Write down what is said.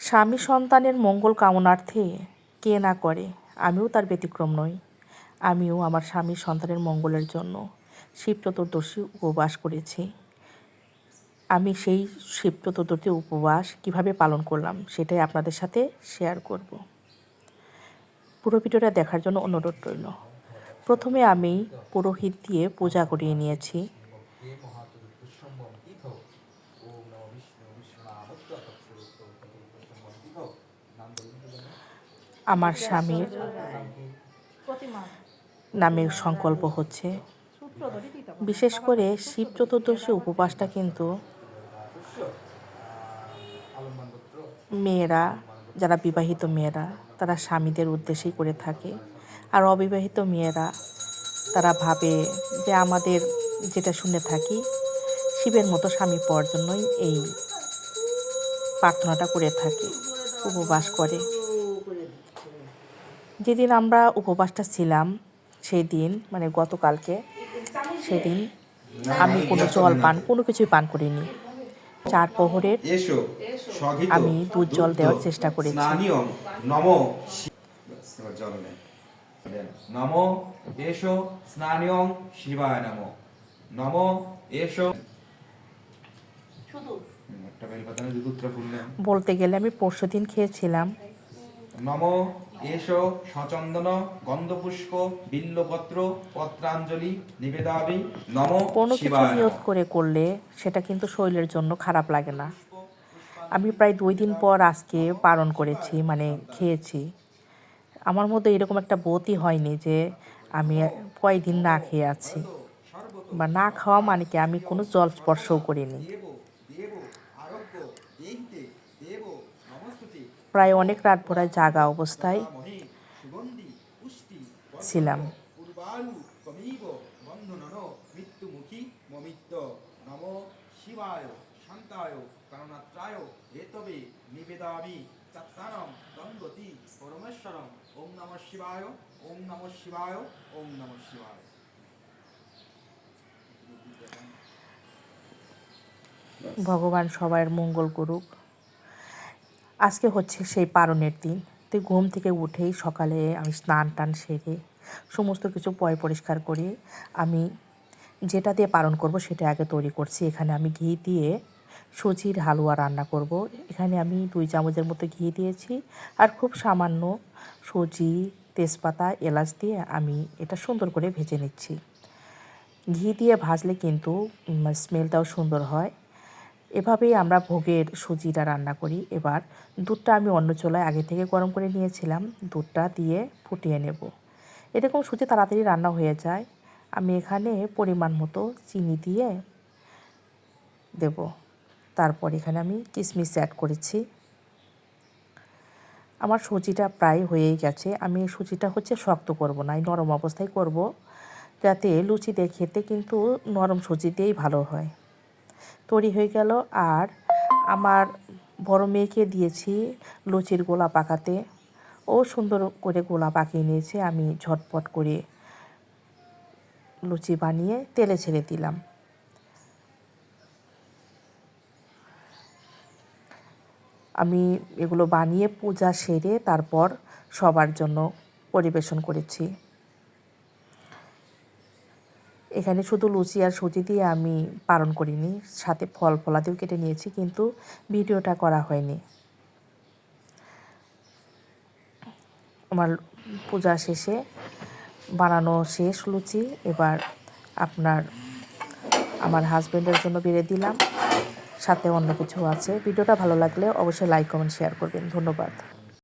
স্বামী সন্তানের মঙ্গল কামনার্থে কে না করে, আমিও তার ব্যতিক্রম নই। আমিও আমার স্বামী সন্তানের মঙ্গলের জন্য শিব চতুর্দশী উপবাস করেছি। আমি সেই শিব চতুর্দশী উপবাস কীভাবে পালন করলাম সেটাই আপনাদের সাথে শেয়ার করব। পুরো ভিডিওটা দেখার জন্য অনুরোধ রইল। প্রথমে আমি পুরোহিত দিয়ে পূজা করিয়ে নিয়েছি। আমার স্বামীর নামে সংকল্প হচ্ছে। বিশেষ করে শিব চতুর্দশী উপবাসটা কিন্তু মেয়েরা, যারা বিবাহিত মেয়েরা, তারা স্বামীদের উদ্দেশ্যেই করে থাকে। আর অবিবাহিত মেয়েরা, তারা ভাবে যে আমাদের যেটা শুনে থাকি, শিবের মতো স্বামী পাওয়ার জন্যই এই প্রার্থনাটা করে থাকে, উপবাস করে। যেদিন আমরা উপবাসটা ছিলাম সেই দিন মানে গতকালকে সেদিন আমি কোনো জল পান কোনো কিছুই পান করিনি। চার প্রহরের আমি দুধ জল দেওয়ার চেষ্টা করেছি। নম এসো স্নানীয় শিবায় নম। নম এসো বলতে গেলে আমি পরশু দিন খেয়েছিলাম। নম এসো সচন্দন গন্ধপুষ্প বিল্লপত্র পত্রাঞ্জলি নিবেদাবি নম কোনো কিছু নিয়ত করে করলে সেটা কিন্তু শরীরের জন্য খারাপ লাগে না। আমি প্রায় দুই দিন পর আজকে পালন করেছি মানে খেয়েছি। আমার মধ্যে এরকম একটা বোধই হয়নি যে আমি কয়দিন না খেয়ে আছি। বা না খাওয়া মানে কি? আমি কোনো জল স্পর্শও করিনি দেব দেব আরোগ্য দেহিতে দেব নমস্তুতে প্রায় অনেক রাত ভরা জাগা অবস্থায় ছিলাম। শিবায় শান্তায় করুণাত্রায় হেতবে নিবেদামি চত্তারম গঙ্গতি পরমেশ্বরম। ওম নম শিবায় ওম নম শিবায় ওম নম শিবায়। ভগবান সবার মঙ্গল করুক। আজকে হচ্ছে সেই পারণের দিন। তো ঘুম থেকে উঠেই সকালে আমি স্নান টান সেরে সমস্ত কিছু পয় পরিষ্কার করে আমি যেটা দিয়ে পালন করব সেটা আগে তৈরি করছি। এখানে আমি ঘি দিয়ে সুজির হালুয়া রান্না করব। এখানে আমি দুই চামচের মতো ঘি দিয়েছি আর খুব সামান্য সুজি, তেজপাতা, এলাচ দিয়ে আমি এটা সুন্দর করে ভেজে নিচ্ছি। ঘি দিয়ে ভাজলে কিন্তু স্মেলটাও সুন্দর হয়। এভাবেই আমরা ভোগের সুজিটা রান্না করি। এবার দুধটা আমি অন্য চোলায় আগে থেকে গরম করে নিয়েছিলাম। দুধটা দিয়ে ফুটিয়ে নেব। এরকম সুজি তাড়াতাড়ি রান্না হয়ে যায়। আমি এখানে পরিমাণ মতো চিনি দিয়ে দেব। তারপর এখানে আমি কিশমিশ অ্যাড করেছি। আমার সুজিটা প্রায় হয়েই গেছে। আমি সুজিটা হচ্ছে শক্ত করব না, এই নরম অবস্থায় করব। যাতে লুচি দিয়ে খেতে কিন্তু নরম সুজি দিয়েই ভালো হয়। তৈরি হয়ে গেল। আর আমার বড় মেয়েকে দিয়েছি লুচির গোলা পাকাতে ও সুন্দর করে গোলা পাকিয়ে নিয়েছে। আমি ঝটপট করে লুচি বানিয়ে তেলে ছেড়ে দিলাম। আমি এগুলো বানিয়ে পূজা সেরে তারপর সবার জন্য পরিবেশন করেছি। এখানে শুধু লুচি আর সুজি দিয়ে আমি পালন করিনি, সাথে ফল ফলাতেও কেটে নিয়েছি, কিন্তু ভিডিওটা করা হয়নি। আমার পূজা শেষে বানানো শেষ লুচি, এবার আপনার, আমার হাজব্যান্ডের জন্য বেড়ে দিলাম, সাথে অন্য কিছু আছে। ভিডিওটা ভালো লাগলে অবশ্যই লাইক কমেন্ট শেয়ার করবেন। ধন্যবাদ।